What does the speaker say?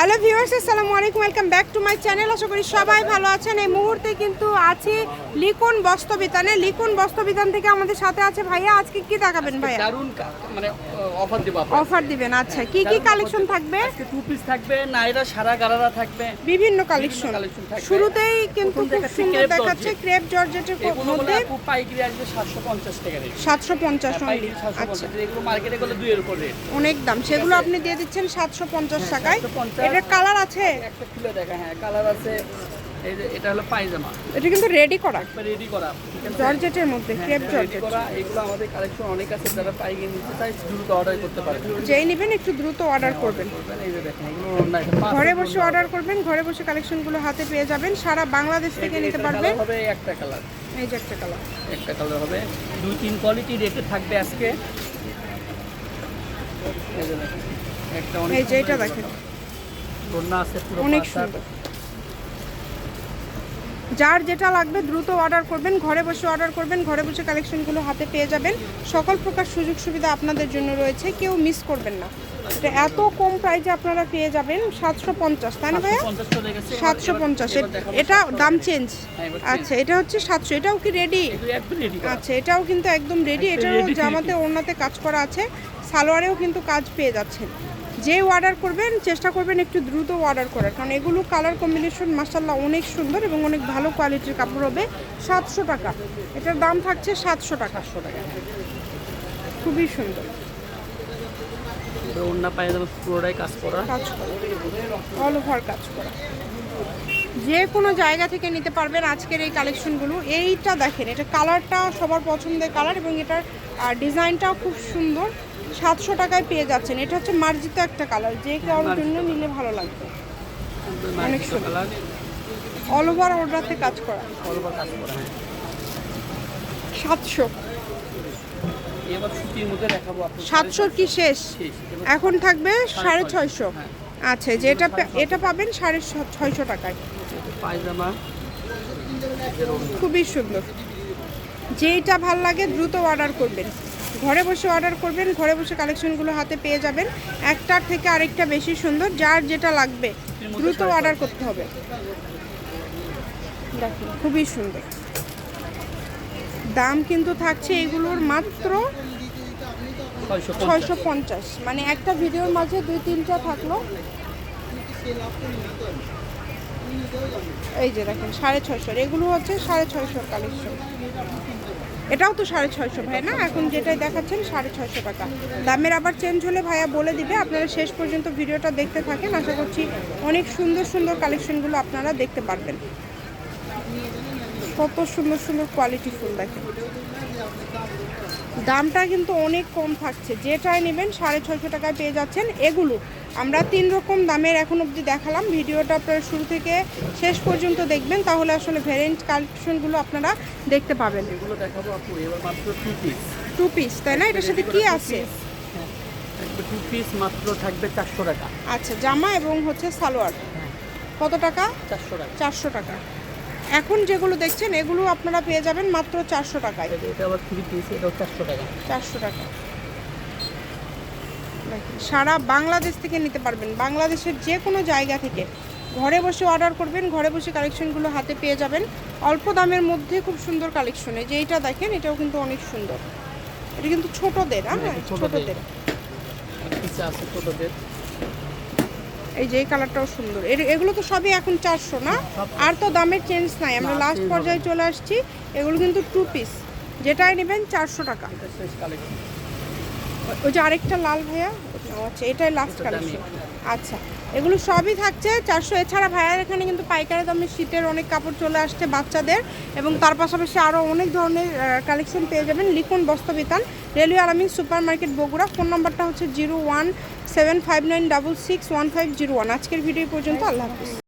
Hello viewers আসসালামু আলাইকুম। Welcome back to my channel আশা করি সবাই ভালো আছেন। এই মুহূর্তে কিন্তু আছি লিকুন বস্ত্রবিতানে। লিকুন বস্ত্রবিতান থেকে আমাদের সাথে আছে ভাইয়া। আজকে কি দেখাবেন ভাইয়া? দারুণ মানে অফার দেবো অফার দিবেন আচ্ছা। কি কি কালেকশন থাকবে? আজকে টু পিস থাকবে নাইরা সারা গারারা থাকবে। বিভিন্ন কালেকশন শুরুতেই কিন্তু খুব সুন্দর দেখাচ্ছে ক্রেপ জর্জেটের মধ্যে। পাইকারি আসবে সাতশো পঞ্চাশ টাকা রেট সাতশো পঞ্চাশ পাইকারি সাতশো আচ্ছা। পঞ্চাশ এগুলো মার্কেটে গেলে দুইয়ের উপর রেট অনেক দাম। সেগুলো আপনি দিয়ে দিচ্ছেন সাতশো পঞ্চাশ হ্যাঁ, টাকায়। 750 এটার কালার আছে? একটা খুলে দেখা হ্যাঁ কালার আছে। এই যে এটা হলো পায়জামা। এটা কিন্তু রেডি করা। রেডি করা। জর্জেটের মধ্যে হ্যাঁ, ক্রেপ জর্জেট করা। এগুলো আমাদের কালেকশন অনেক আছে যারা পাইকারি নিতে চাই দ্রুত অর্ডার করতে পারে যেই নেবেন একটু দ্রুত অর্ডার করবেন। এই যে দেখেন এগুলো ঘরে বসে অর্ডার করবেন ঘরে বসে কালেকশনগুলো হাতে পেয়ে যাবেন। সারা বাংলাদেশ থেকে নিতে পারবেন হবে একটা কালার এই যে একটা কালার একটা কালার হবে। দুই তিন কোয়ালিটি রেটে থাকবে আজকে। এই যে দেখেন, একটা অনেক এই যে এটা দেখেন। দোলনা আছে পুরো অনেক সুন্দর। যার যেটা লাগবে দ্রুত অর্ডার করবেন ঘরে বসে অর্ডার করবেন ঘরে বসে কালেকশনগুলো হাতে পেয়ে যাবেন। সকল প্রকার সুযোগ সুবিধা আপনাদের জন্য রয়েছে কেউ মিস করবেন না। এটা এত কম প্রাইজে আপনারা পেয়ে যাবেন সাতশো পঞ্চাশ তাই না ভাইয়া? 750 চলে গেছে, এবার- সাতশো পঞ্চাশ। এটা দাম চেঞ্জ হ্যাঁ, আচ্ছা এটা হচ্ছে সাতশো। এটাও কি রেডি। আচ্ছা এটাও কিন্তু একদম রেডি এটারও জামাতে ওড়নাতে কাজ করা আছে। সালোয়ারেও কিন্তু কাজ পেয়ে যাচ্ছেন। যে অর্ডার করবেন চেষ্টা করবেন একটু দ্রুত অর্ডার করার। কারণ এগুলো কালার কম্বিনেশন মাসাল্লাহ অনেক সুন্দর এবং অনেক ভালো কোয়ালিটির কাপড় হবে সাতশো টাকা। এটার দাম থাকছে সাতশো টাকা সাতশো টাকা। খুবই সুন্দর। পায়ে যাবে পুরোটাই কাজ করা। কাজ করা। অল ওভার কাজ করা। যে কোনো জায়গা থেকে নিতে পারবেন আজকের এই কালেকশনগুলো এইটা দেখেন এটা কালারটা সবার পছন্দের কালার এবং এটার ডিজাইনটাও খুব সুন্দর। সাতশো টাকায় পেয়ে যাচ্ছেন। এটা হচ্ছে মার্জিত একটা কালার যে কারোর জন্য নিলে ভালো লাগবে। অনেক সুন্দর। অল ওভার অর্ডারতে কাজ করা। হ্যাঁ। সাতশো। সাতশোর কি শেষ। এখন থাকবে সাড়ে ছয়শো হ্যাঁ। আচ্ছা যেটা এটা পাবেন সাড়ে ছয়শো টাকায়। পায়জামা। খুবই সুন্দর। যেইটা ভালো লাগে দ্রুত অর্ডার করবেন। ঘরে বসে অর্ডার করবেন ঘরে বসে কালেকশনগুলো হাতে পেয়ে যাবেন। একটার থেকে আরেকটা বেশি সুন্দর যার যেটা লাগবে দ্রুত অর্ডার করতে হবে। দেখুন খুবই সুন্দর। দাম কিন্তু থাকছে এগুলোর মাত্র ছয়শো ছয়শো পঞ্চাশ। মানে একটা ভিডিওর মাঝে দুই তিনটা থাকল। এই যে দেখেন, সাড়ে ছয়শোর এগুলো হচ্ছে সাড়ে ছয়শোর কালেকশন। এটাও তো সাড়ে ছয়শো ভাই, না? এখন যেটাই দেখাচ্ছেন, সাড়ে ছয়শো টাকা। দামের আবার চেঞ্জ হলে ভাইয়া বলে দিবে। আপনারা শেষ পর্যন্ত ভিডিওটা দেখতে থাকেন। আশা করছি অনেক সুন্দর সুন্দর কালেকশনগুলো আপনারা দেখতে পারবেন। কত সুন্দর সুন্দর কোয়ালিটি ফুল দেখেন। দামটা কিন্তু অনেক কম থাকছে। যেটাই নেবেন সাড়ে ছয়শো টাকায় পেয়ে যাচ্ছেন এগুলো। আমরা তিন রকম দামের এখন অবধি দেখালাম। ভিডিওটা আপনারা শুরু থেকে শেষ পর্যন্ত দেখবেন তাহলে আসলে ভ্যারিয়েন্ট কালেকশনগুলো আপনারা দেখতে পাবেন। এগুলো দেখাবো আপু এবার মাত্র টু পিস টু পিস তাই না? এটার সাথে কি আছে? টু পিস মাত্র থাকবে চারশো টাকা। আচ্ছা জামা এবং হচ্ছে সালোয়ার। কত টাকা? চারশো টাকা। চারশো টাকা। এখন যেগুলো দেখছেন এগুলো আপনারা পেয়ে যাবেন মাত্র চারশো টাকায়। এটা- আবার থ্রি পিস এটাও চারশো টাকা। চারশো টাকা। সারা বাংলাদেশ থেকে নিতে পারবেন। বাংলাদেশের যে কোনো জায়গা থেকে ঘরে বসে অর্ডার করবেন ঘরে বসে কালেকশনগুলো হাতে পেয়ে যাবেন। অল্প দামের মধ্যে খুব সুন্দর কালেকশনে যে এইটা দেখেন এটাও কিন্তু অনেক সুন্দর। এটা কিন্তু ছোটদের হ্যাঁ হ্যাঁ, ছোটদের। এই যে এই কালারটাও সুন্দর। এগুলো তো সবই এখন চারশো না? আর তো দামের চেঞ্জ নাই। আমরা লাস্ট পর্যায়ে চলে আসছি। এগুলো কিন্তু টু পিস যেটাই নেবেন চারশো টাকা। শেষ কালেকশন ওই যে আরেকটা লাল ভাইয়া আচ্ছা এটাই লাস্ট কালেকশন আচ্ছা এগুলো সবই থাকছে চারশো এছাড়া ভাইয়ার এখানে কিন্তু পাইকারি দামে শীতের অনেক কাপড় চলে আসছে বাচ্চাদের এবং তার পাশাপাশি আরও অনেক ধরনের কালেকশন পেয়ে যাবেন লিখুন Bastrabitan railway Alamin super market Bogura. Phone নাম্বারটা হচ্ছে zero one seven five nine double six one five zero one. আজকের ভিডিও পর্যন্ত আল্লাহ হাফিজ।